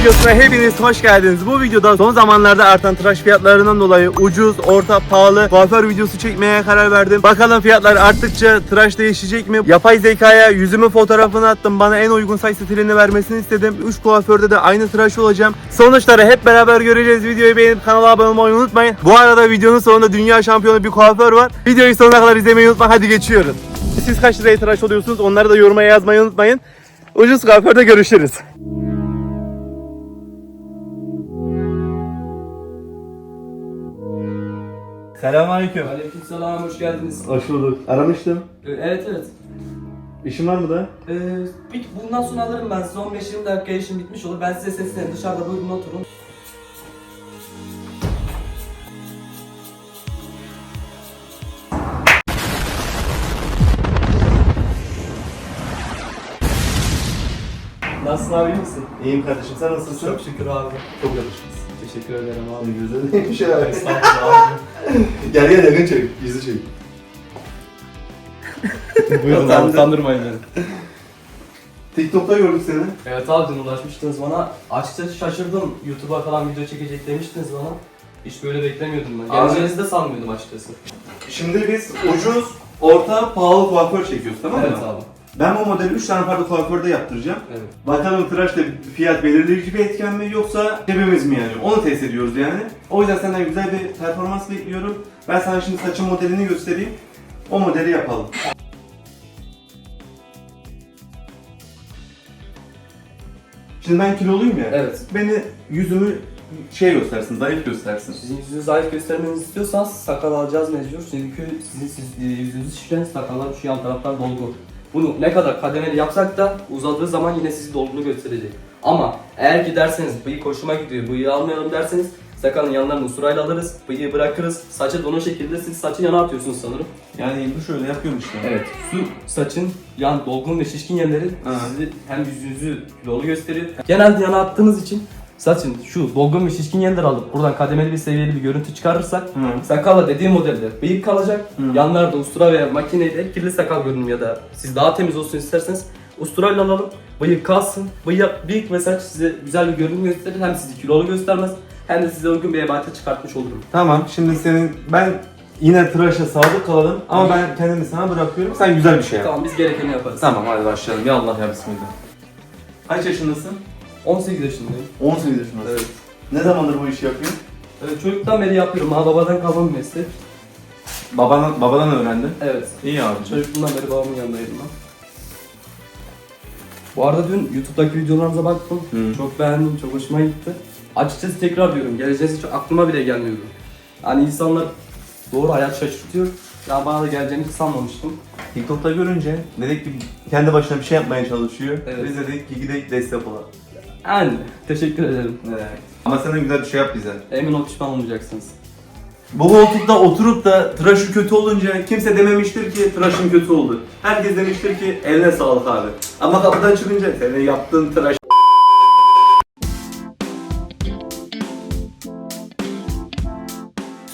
videosuna hepiniz hoş geldiniz. Bu videoda son zamanlarda artan tıraş fiyatlarından dolayı ucuz, orta, pahalı kuaför videosu çekmeye karar verdim. Bakalım fiyatlar arttıkça tıraş değişecek mi? Yapay zekaya yüzümün fotoğrafını attım. Bana en uygun saç stilini vermesini istedim. 3 kuaförde de aynı tıraş olacağım. Sonuçları hep beraber göreceğiz. Videoyu beğenip kanala abone olmayı unutmayın. Bu arada videonun sonunda dünya şampiyonu bir kuaför var. Videoyu sonuna kadar izlemeyi unutmayın. Hadi geçiyoruz. Siz kaç liraya tıraş oluyorsunuz? Onları da yoruma yazmayı unutmayın. Ucuz kuaförde görüşürüz. Selamünaleyküm. Aleykümselam, hoş geldiniz. Hoş bulduk. Aramıştım. Ee, Evet evet. İşin var mı da? Ee, bundan sonra alırım ben size 15-20 dakika işim bitmiş olur. Ben size seslenirim. Dışarıda buyurun oturun. Nasılsın abi iyi misin? İyiyim kardeşim. Sen nasılsın? Çok şükür abi. Çok yakışmışsın. Teşekkür ederim abi. Abi güzel bir şey var. Estağfurullah abi. Gel gel yakın çek. Yüzü çek. Buyurun abi. Utandırmayın beni. TikTok'ta gördük seni. Evet abi dün ulaşmıştınız bana. Açıkçası şaşırdım. YouTube'a falan video çekecek demiştiniz bana. Hiç böyle beklemiyordum ben. Abi- Geleceğinizi de sanmıyordum açıkçası. Şimdi biz ucuz, orta, pahalı kuaför çekiyoruz tamam mı? Evet abi. Ben bu modeli 3 tane farklı kuaförde yaptıracağım. Evet. Bakalım tıraşta fiyat belirleyici bir etken mi yoksa cebimiz mi yani? Onu test ediyoruz yani. O yüzden senden güzel bir performans bekliyorum. Ben sana şimdi saçın modelini göstereyim. O modeli yapalım. Şimdi ben kiloluyum ya. Evet. Beni yüzümü şey göstersin, zayıf göstersin. Sizin yüzünüzü zayıf göstermenizi istiyorsanız sakal alacağız mecbur. Çünkü sizin siz, e, yüzünüzü şişiren sakallar şu yan taraflar dolgu. Bunu ne kadar kademeli yapsak da uzadığı zaman yine sizi dolgulu gösterecek. Ama eğer ki derseniz bıyık hoşuma gidiyor, bıyığı almayalım derseniz sakalın yanlarını usurayla alırız, bıyığı bırakırız, saçı donu şekilde siz saçın yana atıyorsunuz sanırım. Yani bu şöyle yapıyormuş yani. Evet, su saçın yan dolgun ve şişkin yerleri Ha. sizi hem yüzünüzü kilolu gösteriyor. Genelde yana attığınız için saçın şu dolgun ve şişkin yerleri alıp buradan kademeli bir seviyeli bir görüntü çıkarırsak Hı. sakalla dediğim modelde bıyık kalacak. Hı. Yanlarda ustura veya makineyle kirli sakal görünüm ya da siz daha temiz olsun isterseniz usturayla alalım. Bıyık kalsın. Bıyık, bıyık ve saç size güzel bir görünüm gösterir. Hem sizi kilolu göstermez hem de size uygun bir ebate çıkartmış olurum. Tamam şimdi senin ben yine tıraşa sadık kalalım ama ben kendimi sana bırakıyorum. Sen güzel bir şey yap. Tamam biz gerekeni yaparız. Tamam hadi başlayalım. Ya Allah ya Bismillah. Kaç yaşındasın? 18 yaşındayım. 18 yaşındasın. Evet. Ne zamandır bu işi yapıyorsun? Evet, çocuktan beri yapıyorum. Ha babadan kalma bir meslek. Babadan, babadan öğrendin. Evet. İyi abicim. Çocukluğumdan beri babamın yanındaydım ben. Bu arada dün YouTube'daki videolarınıza baktım. Hı. Çok beğendim, çok hoşuma gitti. Açıkçası tekrar diyorum, geleceğiniz hiç aklıma bile gelmiyordu. Yani insanlar doğru hayat şaşırtıyor. Ya bana da geleceğini hiç sanmamıştım. TikTok'ta görünce dedik ki kendi başına bir şey yapmaya çalışıyor. Evet. Biz de dedik ki gidelim destek olalım. Yani teşekkür ederim. Ne demek? Ama sen de güzel bir şey yap bize. Emin ol pişman olmayacaksınız. Bu koltukta oturup da tıraşı kötü olunca kimse dememiştir ki tıraşın kötü oldu. Herkes demiştir ki eline sağlık abi. Ama kapıdan çıkınca senin yaptığın tıraş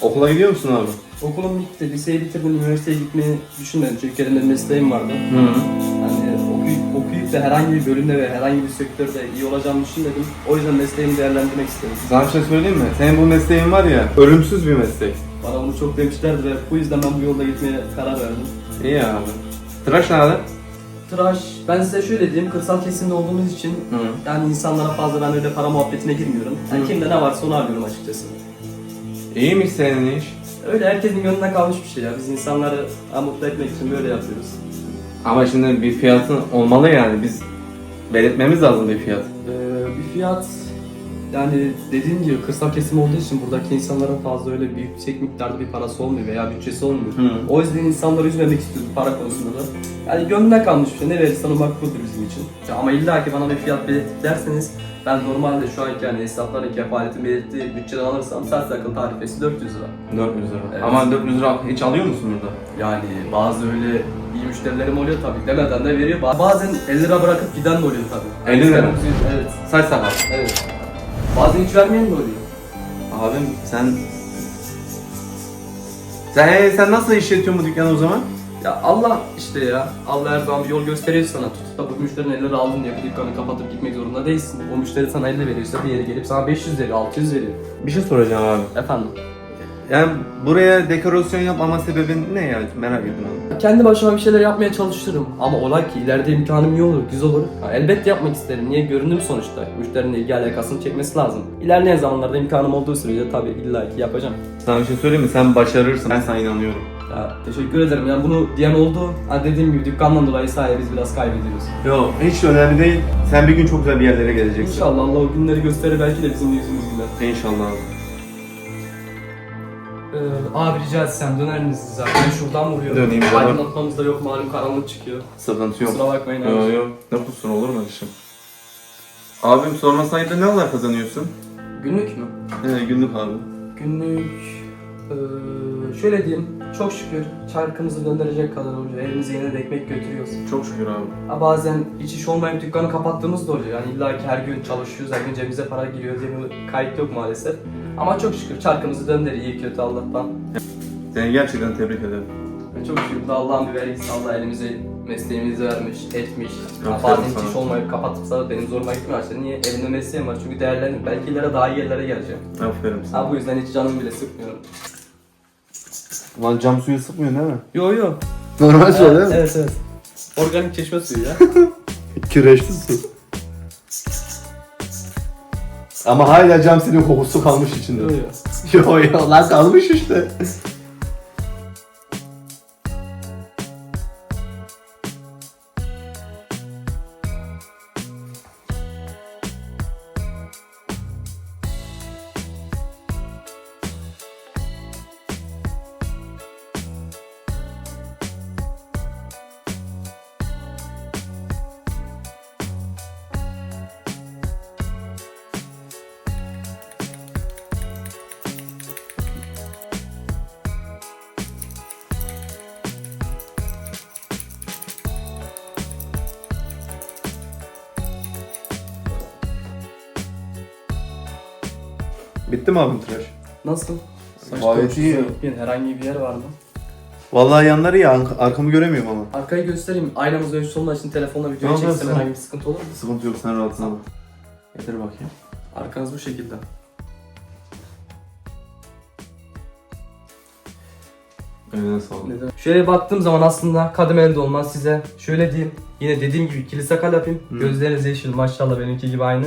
Okula gidiyor musun abi? Okulum bitti, liseyi bitirdim, üniversiteye gitmeyi düşünmedim. Çünkü elimde mesleğim vardı. Hı. Da herhangi bir bölümde ve herhangi bir sektörde iyi olacağımı düşünmedim. O yüzden mesleğimi değerlendirmek istedim. Sana bir şey söyleyeyim mi? Senin bu mesleğin var ya, ölümsüz bir meslek. Bana bunu çok demişlerdi ve bu yüzden ben bu yolda gitmeye karar verdim. İyi abi. Tıraş nerede? Tıraş, ben size şöyle diyeyim, kırsal kesimde olduğumuz için Hı. yani insanlara fazla ben öyle para muhabbetine girmiyorum. Yani Hı. kimde ne varsa onu arıyorum açıkçası. İyiymiş senin iş. Öyle herkesin gönlüne kalmış bir şey ya. Biz insanları ha, mutlu etmek için böyle yapıyoruz. Ama şimdi bir fiyatın olmalı yani. Biz belirtmemiz lazım bir fiyat. Ee, bir fiyat yani dediğim gibi kırsal kesim olduğu için buradaki insanların fazla öyle büyük yüksek miktarda bir parası olmuyor veya bütçesi olmuyor. Hı. O yüzden insanları üzmemek istiyoruz para konusunda da. Yani gönlüne kalmış bir şey. Ne verirsen o makbuldür bizim için. Ya ama illa ki bana bir fiyat belirttik derseniz ben normalde şu anki yani esnafların kefaletin belirttiği bütçeden alırsam saç sakın tarifesi 400 lira. 400 lira. Evet. Ama 400 lira hiç alıyor musun burada? Yani bazı öyle iyi müşterilerim oluyor tabii. Demeden de veriyor. Bazen 50 lira bırakıp giden de oluyor tabii. 50 lira? Evet. Saç sakal. Evet. Bazen hiç vermeyen de oluyor. Abim sen... Sen, hey, sen nasıl işletiyorsun bu dükkanı o zaman? Ya Allah işte ya. Allah her zaman bir yol gösteriyor sana. Tutup da bu müşterinin elleri aldın diye bir dükkanı kapatıp gitmek zorunda değilsin. O müşteri sana 50 veriyorsa bir yere gelip sana 500 veriyor, 600 veriyor. Bir şey soracağım abi. Efendim. Yani buraya dekorasyon yapmama sebebin ne ya? Merak ettim abi. Kendi başıma bir şeyler yapmaya çalışırım. Ama ola ki ileride imkanım iyi olur, güzel olur. Ha, elbette yapmak isterim. Niye? Görünüm sonuçta. Müşterinin ilgi alakasını çekmesi lazım. İlerleyen zamanlarda imkanım olduğu sürece tabii illa ki yapacağım. Sana bir şey söyleyeyim mi? Sen başarırsın. Ben sana inanıyorum. Ya teşekkür ederim. Yani bunu diyen oldu. Ha, dediğim gibi dükkandan dolayı sahi biz biraz kaybediyoruz. Yok hiç önemli değil. Sen bir gün çok güzel bir yerlere geleceksin. İnşallah Allah o günleri gösterir belki de bizim yüzümüz güler. İnşallah. Ee, abi rica etsem döner misiniz zaten? Şuradan vuruyorum. Döneyim canım. Aydınlatmamız da yok malum karanlık çıkıyor. Sıkıntı yok. Kusura bakmayın abi. Yok yok. Ne kusur olur mu işim? Abim sormasaydı ne kadar kazanıyorsun? Günlük mü? He günlük abi. Günlük... Ee, şöyle diyeyim. Çok şükür çarkımızı döndürecek kadar oluyor. Evimize yine de ekmek götürüyoruz. Çok şükür abi. Ha, bazen hiç iş olmayıp dükkanı kapattığımız da oluyor. Yani illa ki her gün çalışıyoruz, her gün cebimize para giriyor diye bir kayıt yok maalesef. Ama çok şükür çarkımızı döndürüyor iyi kötü Allah'tan. Seni gerçekten tebrik ederim. Ve çok şükür da Allah'ın bir vergisi. Allah elimize mesleğimizi vermiş, etmiş. Aferin hiç sana. iş olmayıp kapatıpsa da benim zoruma gitmiyor. İşte niye? Elimde mesleğim var çünkü değerlendim. Belki ileride daha iyi yerlere geleceğim. Aferin sana. Ha bu yüzden hiç canımı bile sıkmıyorum. Lan cam suyu sıkmıyor değil mi? Yo yo. Normal Evet, evet evet. Organik çeşme suyu ya. Kireçli su. Ama hala cam silin kokusu kalmış içinde. Yo yo lan kalmış işte. Bitti mi abim tıraş? Nasıl? Saç Gayet dokusu iyi. yok. Yani herhangi bir yer var mı? Vallahi yanları ya ark- arkamı göremiyorum ama. Arkayı göstereyim. Aynamız ölçüsü olduğu için telefonla video Tamam, çeksem tamam. herhangi bir sıkıntı olur mu? Sıkıntı yok sen rahatına bak. Getir bakayım. Arkanız bu şekilde. Eline sağlık. Neden? Şöyle baktığım zaman aslında kademeli de olmaz size. Şöyle diyeyim. Yine dediğim gibi ikili sakal yapayım. Hı. Gözleriniz yeşil maşallah benimki gibi aynı.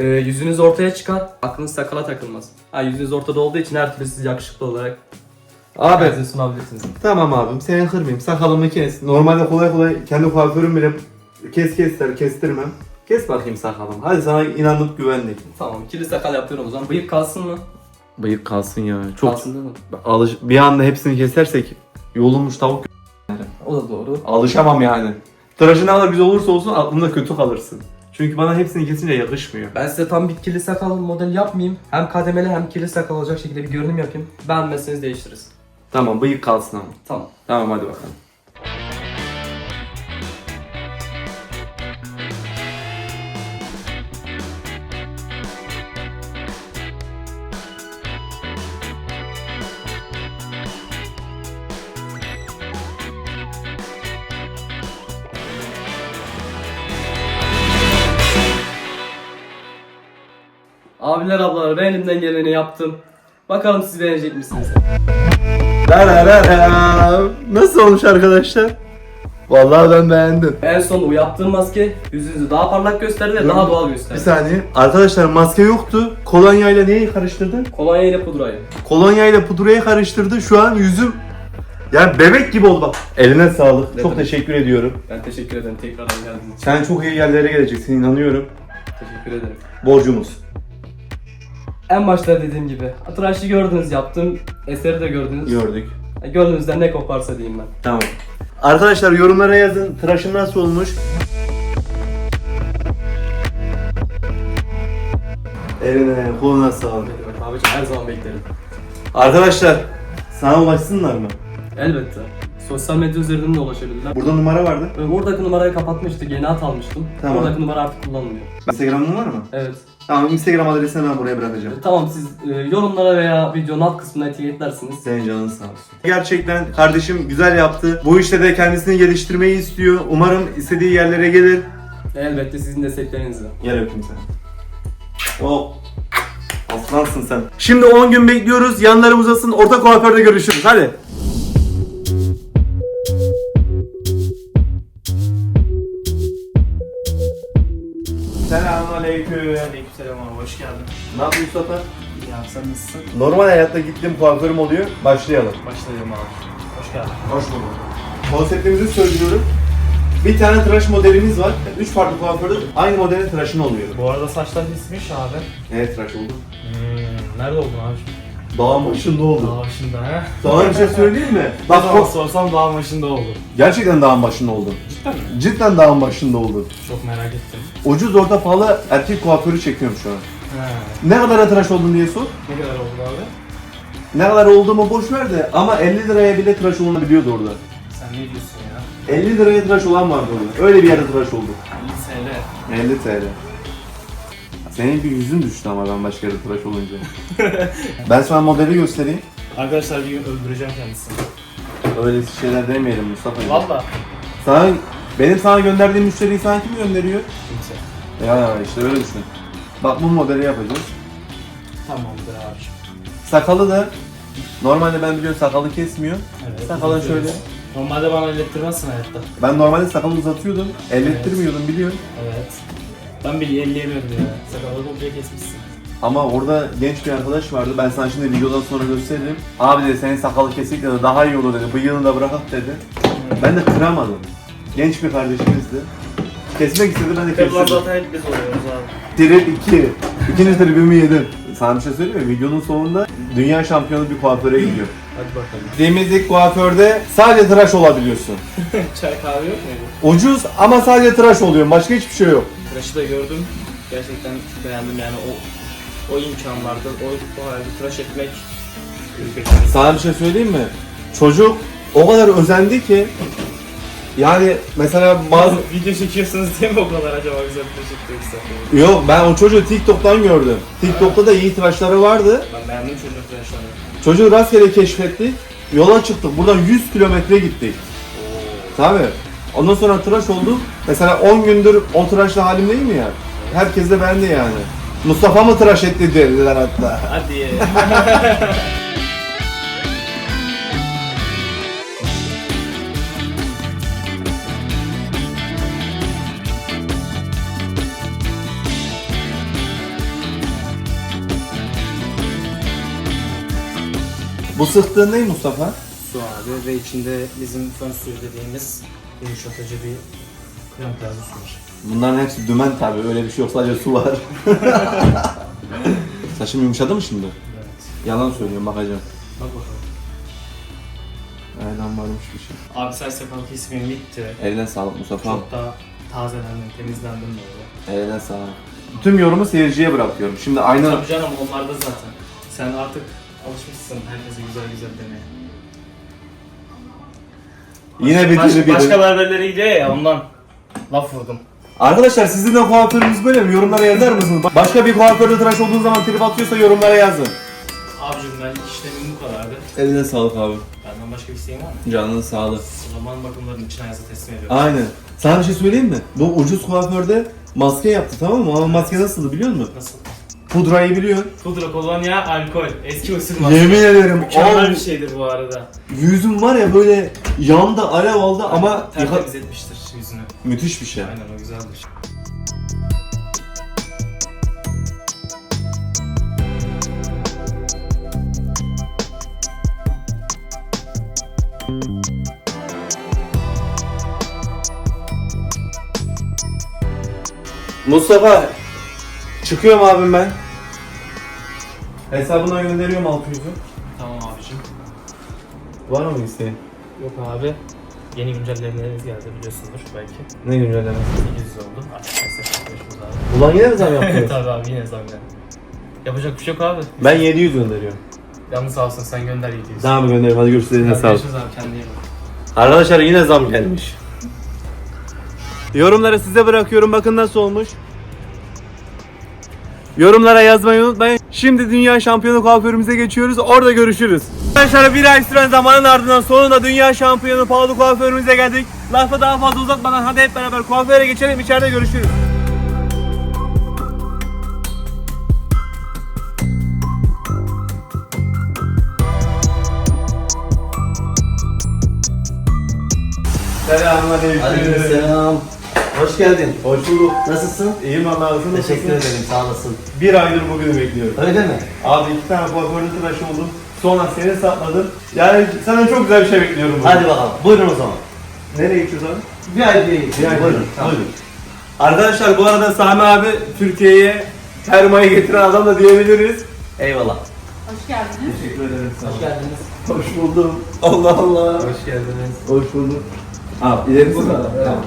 Ee, yüzünüz ortaya çıkar. Aklınız sakala takılmaz. Ha yüzünüz ortada olduğu için her türlü siz yakışıklı olarak Abi herkese sunabilirsiniz. tamam abim seni kırmayayım sakalımı kes. Normalde kolay kolay kendi kuaförüm bile kes kes der kestirmem. Kes bakayım sakalımı. Hadi sana inanıp güvendik. Tamam ikili sakal yapıyorum o zaman. Bıyık kalsın mı? Bıyık kalsın ya. Çok Kalsın değil mi? alış bir anda hepsini kesersek yolunmuş tavuk O da doğru. alışamam yani. Tıraşı ne kadar güzel olursa olsun aklımda kötü kalırsın. Çünkü bana hepsini kesince yakışmıyor. Ben size tam bir kirli sakal model yapmayayım. Hem kademeli hem kirli sakal olacak şekilde bir görünüm yapayım. Beğenmezseniz değiştiririz. Tamam bıyık kalsın ama. Tamam. Tamam hadi bakalım. Ben elimden geleni yaptım. Bakalım siz beğenecek misiniz? Nasıl olmuş arkadaşlar? Vallahi ben beğendim. En son o yaptığım maske yüzünüzü daha parlak gösterdi ve daha doğal Bir gösterdi. saniye. Arkadaşlar maske yoktu. Kolonya ile neyi karıştırdın? Kolonya ile pudrayı. Kolonya ile pudrayı karıştırdı. Şu an yüzüm yani bebek gibi oldu bak. Eline sağlık. Ne çok demek. teşekkür ediyorum. Ben teşekkür ederim tekrardan geldiğiniz için. Sen çok iyi yerlere geleceksin inanıyorum. Teşekkür ederim. Borcumuz. En başta dediğim gibi tıraşı gördünüz yaptım. Eseri de gördünüz. Gördük. Gönlünüzden ne koparsa diyeyim ben. Tamam. Arkadaşlar yorumlara yazın. Tıraşım nasıl olmuş? Eline, koluna sağlık. Demek abicim her zaman beklerim. Arkadaşlar sana ulaşsınlar mı? Elbette. Sosyal medya üzerinden de ulaşabilirler. Burada numara vardı. Oradaki numarayı kapatmıştık, yeni hat almıştım. Tamam. Oradaki numara artık kullanılmıyor. Instagram'ın var mı? Evet. Tamam Instagram adresini ben buraya bırakacağım. Tamam siz e, yorumlara veya videonun alt kısmına etiketlersiniz. Senin canın sağ olsun. Gerçekten kardeşim güzel yaptı. Bu işte de kendisini geliştirmeyi istiyor. Umarım istediği yerlere gelir. Elbette sizin desteklerinizle. Gel öpeyim seni. Oh. Aslansın sen. Şimdi 10 gün bekliyoruz. Yanlarım uzasın. Orta kuaförde görüşürüz. Hadi. Ne yapıyorsun Mustafa? İyi abi sen nasılsın? Normal hayatta gittiğim kuaförüm oluyor. Başlayalım. Başlayalım abi. Hoş geldin. Hoş bulduk. Konseptimizi söylüyorum. Bir tane tıraş modelimiz var. Üç farklı kuaförde aynı modelin tıraşını oluyor. Bu arada saçlar kesmiş abi. Evet tıraş oldu. Hmm, nerede oldun abi? Dağın başında oldu. Dağ başında he? Sana bir şey söyleyeyim mi? Bak Bak o... o- sorsam dağ başında oldu. gerçekten dağın başında oldun. Cidden mi? Cidden dağın başında oldun. Çok merak ettim. Ucuz orta pahalı erkek kuaförü çekiyorum şu an. Ne kadara tıraş oldun diye sor. Ne kadar oldu abi? Ne kadar olduğumu boş ver de ama 50 liraya bile tıraş olunabiliyordu orada. Sen ne diyorsun ya? 50 liraya tıraş olan vardı orada. Öyle bir yerde tıraş olduk. 50 TL. 50 TL. Senin bir yüzün düştü ama ben başka yerde tıraş olunca. ben sana modeli göstereyim. Arkadaşlar bir gün öldüreceğim kendisini. Öyle şeyler demeyelim Mustafa. Valla. Sana, benim sana gönderdiğim müşteriyi sana kim gönderiyor? Kimse. Ya ya işte öyle düşün. Bak bu modeli yapacağız. Tamamdır abi. Sakalı da normalde ben biliyorum sakalı kesmiyor. Evet. Sakalın uzatıyoruz. şöyle. Normalde bana ellettirmezsin hayatta. Ben normalde sakalı uzatıyordum. Ellettirmiyordum biliyorsun. Evet. Ben bile elleyemiyorum ya. Sakalı komple kesmişsin. Ama orada genç bir arkadaş vardı. Ben sana şimdi videodan sonra gösteririm. Abi dedi senin sakalı kesik dedi daha iyi olur dedi. Bıyığını da bırakak dedi. Ben de kıramadım. Genç bir kardeşimizdi. Kesmek istedi ben de Tabii kestim. zaten hep biz oluyoruz abi. Trip 2. İkinci tripimi yedim. Sana bir şey söyleyeyim mi? Videonun sonunda dünya şampiyonu bir kuaföre gidiyor. Hadi bakalım. Temizlik kuaförde sadece tıraş olabiliyorsun. Çay kahve yok muydu? Ucuz ama sadece tıraş oluyor. Başka hiçbir şey yok. Tıraşı da gördüm. Gerçekten beğendim yani o o imkanlarda o, o halde tıraş etmek. Sana bir şey söyleyeyim mi? Çocuk o kadar özendi ki yani mesela bazı Video çekiyorsunuz diye mi o kadar acaba güzel tıraş ettiyse? Yok ben o çocuğu TikTok'tan gördüm. TikTok'ta da iyi tıraşları vardı. Ben beğendim çocuk tıraşlarını. Çocuğu rastgele keşfettik. Yola çıktık. Buradan 100 kilometre gittik. Tabii. Ondan sonra tıraş olduk. Mesela 10 gündür o tıraşlı halim değil mi ya? Herkes de beğendi yani. Mustafa mı tıraş etti dediler hatta. Hadi. Bu sıktığın ne Mustafa? Su abi ve içinde bizim fön suyu dediğimiz yumuşatıcı bir krem tarzı su var. Bunların hepsi dümen tabii. Öyle bir şey yok. Sadece su var. Saçım yumuşadı mı şimdi? Evet. Yalan söylüyorum bakacağım. Bak bakalım. Aynen varmış bir şey. Abi sen sakal kesmeyin bitti. Eline sağlık Mustafa. Çok da tazelendim, temizlendim böyle. Eline sağlık. Tüm yorumu seyirciye bırakıyorum. Şimdi aynı... Tabii canım onlarda zaten. Sen artık alışmışsın herkese güzel güzel demeye. Yine Baş- bitirdi Başka biri. berberlere gidiyor ya ondan laf vurdum. Arkadaşlar sizin de kuaförünüz böyle mi? Yorumlara yazar mısınız? Başka bir kuaförde tıraş olduğun zaman trip atıyorsa yorumlara yazın. Abicim ben işlemim bu kadardı. Eline sağlık abi. Benden başka bir isteğin var mı? Canının sağlık. O zaman bakımların için hayata teslim ediyorum. Aynen. Sana bir şey söyleyeyim mi? Bu ucuz kuaförde maske yaptı tamam mı? Ama maske nasıldı biliyor musun? Nasıl? Pudrayı biliyorsun. Pudra, kolonya, alkol. Eski usul maske. Yemin ederim. Mükemmel bir şeydir bu arada. yüzüm var ya böyle yandı alev aldı ama tertemiz etmiştir yüzünü. müthiş bir şey. Aynen o güzeldir. Mustafa çıkıyorum abim ben. Hesabına gönderiyorum 600'ü. Tamam abicim. Var mı isteğin? Yok abi. Yeni güncellemelerimiz geldi biliyorsundur belki. Ne güncelleme? 800 oldu. Artık abi. Ulan yine mi zam yaptın? Tabii abi yine zam geldi. Yapacak bir şey yok abi. ben 700 gönderiyorum. Yalnız sağ olsun sen gönder 700. Tamam gönderiyorum hadi görüşürüz Hadi sağlık. Görüşürüz abi kendine iyi bak. Arkadaşlar yine zam gelmiş. Yorumları size bırakıyorum bakın nasıl olmuş. Yorumlara yazmayı unutmayın. Şimdi dünya şampiyonu kuaförümüze geçiyoruz. Orada görüşürüz. Arkadaşlar bir ay süren zamanın ardından sonunda dünya şampiyonu Pahalı kuaförümüze geldik. Lafı daha fazla uzatmadan hadi hep beraber kuaföre geçelim. İçeride görüşürüz. Selamünaleyküm. Aleykümselam. Hoş geldin. Hoş bulduk. Nasılsın? İyiyim Allah'a olun. Teşekkür ederim. Sağ olasın. Bir aydır bugünü bekliyorum. Öyle mi? Abi iki tane kuaförlü tıraş oldum. Sonra seni sapladım. Yani senden çok güzel bir şey bekliyorum. bugün. Hadi bakalım. Buyurun o zaman. Nereye gidiyoruz abi? Bir ay bir Bir ay Buyurun. Tamam. Buyurun. Arkadaşlar bu arada Sami abi Türkiye'ye termayı getiren adam da diyebiliriz. Eyvallah. Hoş geldiniz. Teşekkür ederim. Hoş geldiniz. Hoş buldum. Allah Allah. Hoş geldiniz. Hoş bulduk. Abi ilerisi Tamam.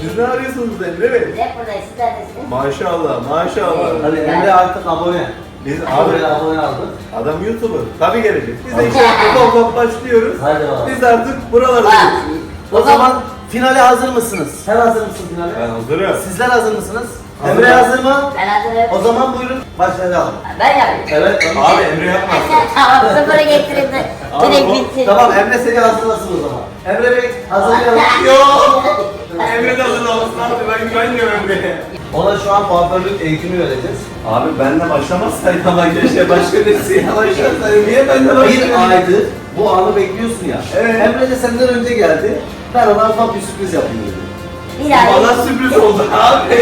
Siz ne arıyorsunuz Emre Bey? Hep buradayız, siz neredesiniz? Maşallah, maşallah. Hadi Emre artık abone. Biz Abi abi abone aldık. adam YouTuber. Tabii gelecek. Biz de işte top top başlıyoruz. Hadi bakalım. Biz artık buralardayız. O zaman finale hazır mısınız? Sen hazır mısın finale? Ben hazırım. Sizler hazır mısınız? Emre hazır mı? Ben hazırım. O zaman buyurun başlayalım. Ben yapayım. Evet. Abi Emre yapma. tamam, sıfırı getirin de direkt bitsin. Tamam Emre seni hazırlasın o zaman. Emre Bey hazırlayalım. Yok. Emre de hazırlamasın abi. Ben güvenmiyorum Emre'ye. Ona şu an kuaförlük eğitimi vereceğiz. Abi benle başlamazsaydı ama keşke başka birisiyle başlasaydı. Niye benle Bir başlamıyorsun? aydır bu anı bekliyorsun ya. Evet. Emre de senden önce geldi. Ben ona ufak bir sürpriz yapayım dedim. Bir ay, Bana sürpriz oldu abi.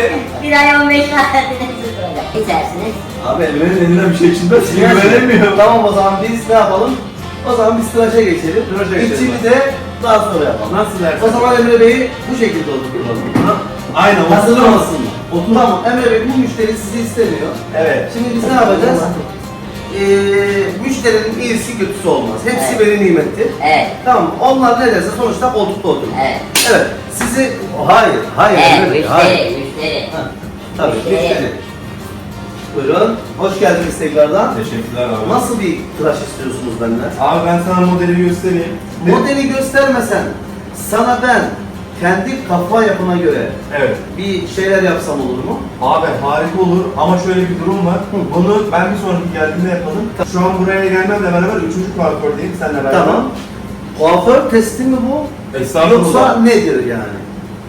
bir ay 15 saatinde sıfıracak. İçersiniz. Abi Emre'nin elinden bir şey içinde sinirlenemiyorum. Tamam o zaman biz ne yapalım? O zaman biz tıraşa geçelim. Tıraşa geçelim. İçini de daha sonra yapalım. Nasıl dersin? O zaman Emre Bey'i bu şekilde oturtalım. Aynen. Hazır mısın? Otur. Tamam Emre Bey bu müşteri sizi istemiyor. Evet. Şimdi biz ne yapacağız? Ee, müşterinin iyisi kötüsü olmaz. Hepsi Evet. benim nimettir. Evet, Tamam onlar ne derse sonuçta koltukta oturur. evet. Evet. Sizi hayır, hayır Evet, Bey, hayır. müşteri, müşteri. Ha, Tabii Müşteri. müşteri. Buyurun. Hoş geldiniz tekrardan. Teşekkürler abi. Nasıl bir tıraş istiyorsunuz benden? Abi ben sana modeli göstereyim. Modeli göstermesen sana ben kendi kafa yapına göre Evet. bir şeyler yapsam olur mu? Abi harika olur ama şöyle bir durum var. Bunu ben bir sonraki geldiğimde yapalım. Şu an buraya gelmemle beraber üçüncü kuafördeyim seninle beraber. Tamam. Kuaför testi mi bu? Estağfurullah. Yoksa nedir yani?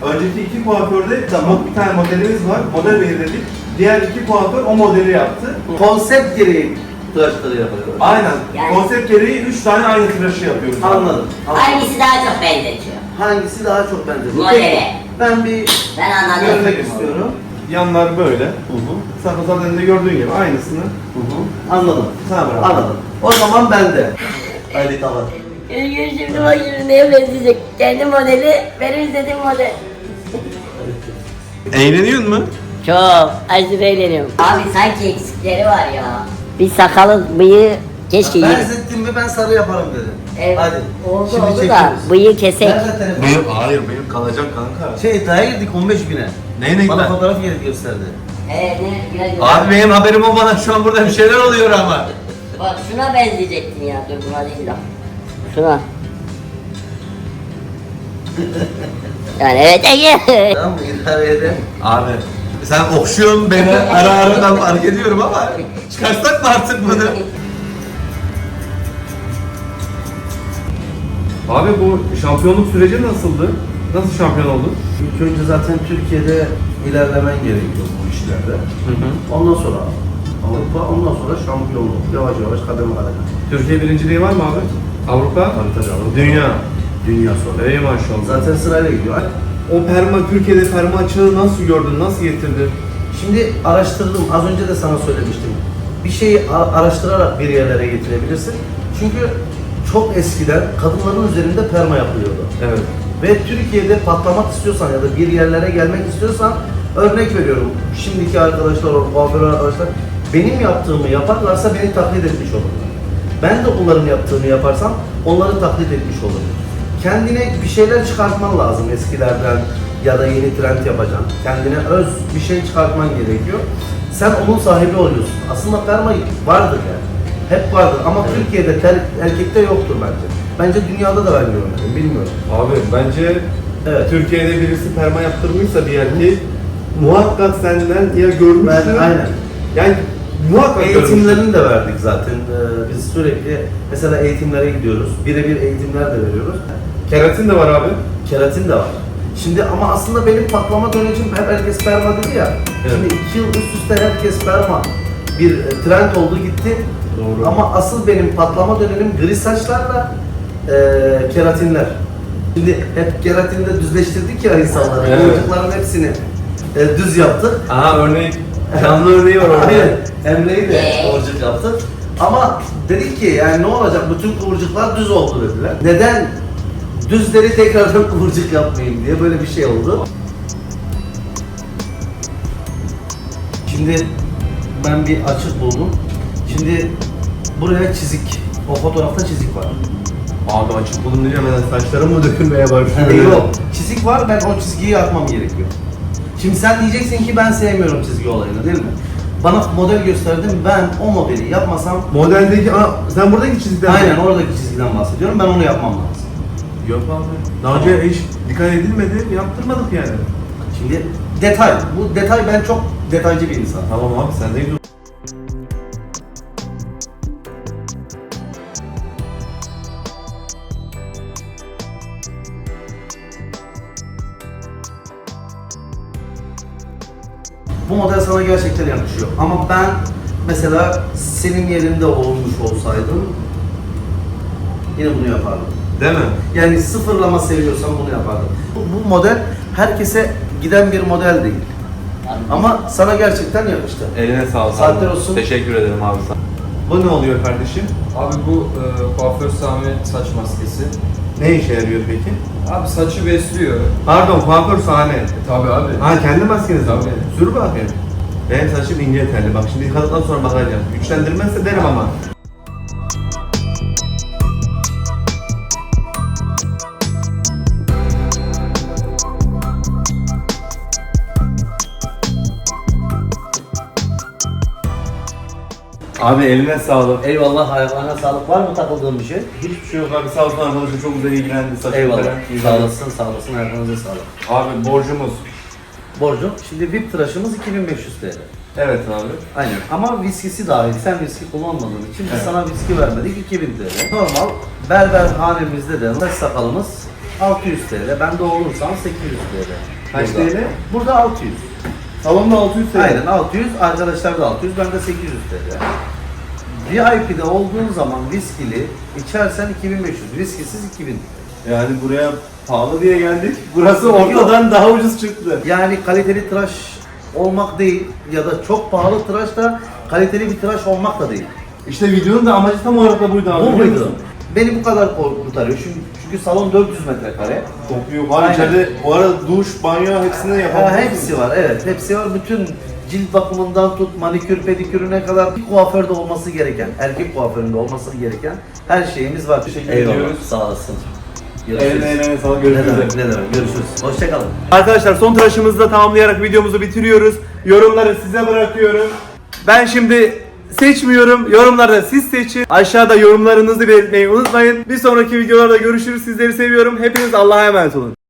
Önceki iki kuaförde tamam. bir tane modelimiz var. Model belirledik. Diğer iki kuaför o modeli yaptı. Konsept gereği tıraşları yapıyorlar. Aynen. Yani- Konsept gereği üç tane aynı tıraşı yapıyoruz. Anladım. anladım. Hangisi daha çok benzetiyor? Hangisi daha çok benzetiyor? Modeli. Ben bir Ben anladım. görmek istiyorum. Yanlar böyle. Hı hı. Sen zaten de gördüğün gibi aynısını. Hı hı. Anladım. Sana bırak. Anladım. O zaman ben de. Haydi tamam. Gülgün şimdi bak şimdi neye benzeyecek? Kendi modeli, benim istediğim model. Eğleniyor mu? Çok aşırı eğleniyorum. Abi sanki eksikleri var ya. Bir sakalı, bıyığı keşke yeni. Benzettim mi ben sarı yaparım dedim. Evet, Hadi. oldu Şimdi oldu da çekiyoruz. bıyığı kesek. Nerede telefon? Benim, hayır benim kalacak kanka. Şey iddiaya girdik 15 bine. Neyine Bana fotoğraf gelip gösterdi. Evet ne biraz Abi benim haberim olmadan şu an burada bir şeyler oluyor ama. Bak şuna benzeyecektin ya dur buna değil de. Şuna. yani evet Ege. Tamam mı? İdare edelim. Abi sen okşuyorsun beni ara ara ben fark ediyorum ama çıkarsak mı artık bunu? Abi bu şampiyonluk süreci nasıldı? Nasıl şampiyon oldun? İlk önce zaten Türkiye'de ilerlemen gerekiyor bu işlerde. Ondan sonra Avrupa, ondan sonra şampiyonluk. Yavaş yavaş kademe kademe. Türkiye birinciliği var mı abi? Avrupa? Tabii tabii Avrupa. Dünya. Dünya sonra. Ey maşallah. Zaten sırayla gidiyor. O perma, Türkiye'de perma açığı nasıl gördün, nasıl getirdin? Şimdi araştırdım. Az önce de sana söylemiştim. Bir şeyi araştırarak bir yerlere getirebilirsin. Çünkü çok eskiden kadınların üzerinde perma yapılıyordu. Evet. Ve Türkiye'de patlamak istiyorsan ya da bir yerlere gelmek istiyorsan örnek veriyorum. Şimdiki arkadaşlar, kuaför arkadaşlar benim yaptığımı yaparlarsa beni taklit etmiş olurlar. Ben de onların yaptığını yaparsam onları taklit etmiş olurum. Kendine bir şeyler çıkartman lazım eskilerden ya da yeni trend yapacaksın. Kendine öz bir şey çıkartman gerekiyor. sen onun sahibi oluyorsun. Aslında perma vardır yani. Hep vardır ama Türkiye'de ter- erkekte yoktur bence. Bence dünyada da ben görmedim, bilmiyorum. Abi bence Evet. Türkiye'de birisi perma yaptırmışsa bir erkeği muhakkak senden ya görmüştür. Ben, aynen. Yani muhakkak. Eğitimlerini de verdik zaten. Ee, biz sürekli mesela eğitimlere gidiyoruz. Birebir eğitimler de veriyoruz. Keratin de var abi. Keratin de var. Şimdi ama aslında benim patlama dönemim hep herkes sperma dedi ya. Evet. Şimdi iki yıl üst üste herkes sperma bir trend oldu gitti. Doğru. Ama asıl benim patlama dönemim gri saçlarla e, keratinler. Şimdi hep keratinde düzleştirdik ya insanları. Evet. Kıvırcıkların hepsini e, düz yaptık. Aha örneği, canlı örneği var orada. Aynen. Emre'yi de kıvırcık yaptık. Ama dedik ki yani ne olacak bütün kıvırcıklar düz oldu dediler. Neden düzleri tekrardan kıvırcık yapmayayım diye böyle bir şey oldu. Şimdi ben bir açık buldum. Şimdi buraya çizik. O fotoğrafta çizik var. Abi açık bulun diyeceğim hemen saçlarım mı dökülmeye başlıyor? Yok. Çizik var ben o çizgiyi yapmam gerekiyor. Şimdi sen diyeceksin ki ben sevmiyorum çizgi olayını değil mi? Bana model gösterdin ben o modeli yapmasam Modeldeki, aa, sen buradaki çizgiden Aynen oradaki çizgiden bahsediyorum. Ben onu yapmam lazım. Yok abi. Daha önce hiç dikkat edilmedi, yaptırmadık yani. Şimdi detay. Bu detay ben çok detaycı bir insan. Tamam abi sen de Bu model sana gerçekten yakışıyor. Ama ben mesela senin yerinde olmuş olsaydım yine bunu yapardım. Değil mi? Yani sıfırlama seviyorsan bunu yapardım. Bu, bu model herkese giden bir model değil. Ama sana gerçekten yakıştı. Eline sağlık. Saatler olsun. Teşekkür ederim abi sana. Bu ne oluyor kardeşim? Abi bu e, kuaför Sami saç maskesi. Ne işe yarıyor peki? Abi saçı besliyor. Pardon kuaför sahne. Tabi abi. Ha kendi maskeniz? Tabii. Sür bakayım. Benim saçım ince telli. Bak şimdi yıkadıktan sonra bakacağım. Güçlendirmezse derim ama. Abi eline sağlık. Eyvallah ayaklarına sağlık. Var mı takıldığın bir şey? Hiçbir şey yok abi. Sağ olsun arkadaşım çok güzel ilgilendi saçımla. Eyvallah. falan. Sağ olasın, sağ olasın. Ayaklarınıza sağlık. Abi borcumuz. Borcum. Şimdi VIP tıraşımız 2500 TL. Evet abi. Aynen. Ama viskisi dahil. Sen viski kullanmadığın için biz sana viski vermedik 2000 TL. Normal berber hanemizde de saç sakalımız 600 TL. Ben de olursam 800 TL. Kaç Burada. TL? Burada 600. Salonda 600 TL. Aynen 600. Arkadaşlar da 600. Ben de 800 TL. VIP'de olduğun zaman viskili içersen 2500. Viskisiz 2000 TL. Yani buraya pahalı diye geldik. Burası ortadan daha ucuz çıktı. Yani kaliteli tıraş olmak değil ya da çok pahalı tıraş da kaliteli bir tıraş olmak da değil. İşte videonun da amacı tam olarak da buydu abi. Bu biliyor muydu? musun? Beni bu kadar kurtarıyor. Çünkü, çünkü salon 400 metrekare. Çok büyük. Var Aynen. içeride bu arada duş, banyo hepsini Ha, yapabiliyorsun. hepsi var evet hepsi var. Bütün cilt bakımından tut manikür pedikürüne kadar bir kuaförde olması gereken, erkek kuaföründe olması gereken her şeyimiz var. Teşekkür Eyvallah. ediyoruz. Sağ olasın. Görüşürüz. eline sağlık. Ne Görüşürüz. demek, ne demek. Görüşürüz. Hoşçakalın. Arkadaşlar son tıraşımızı da tamamlayarak videomuzu bitiriyoruz. Yorumları size bırakıyorum. Ben şimdi seçmiyorum. Yorumlarda siz seçin. Aşağıda yorumlarınızı belirtmeyi unutmayın. Bir sonraki videolarda görüşürüz. Sizleri seviyorum. Hepiniz Allah'a emanet olun.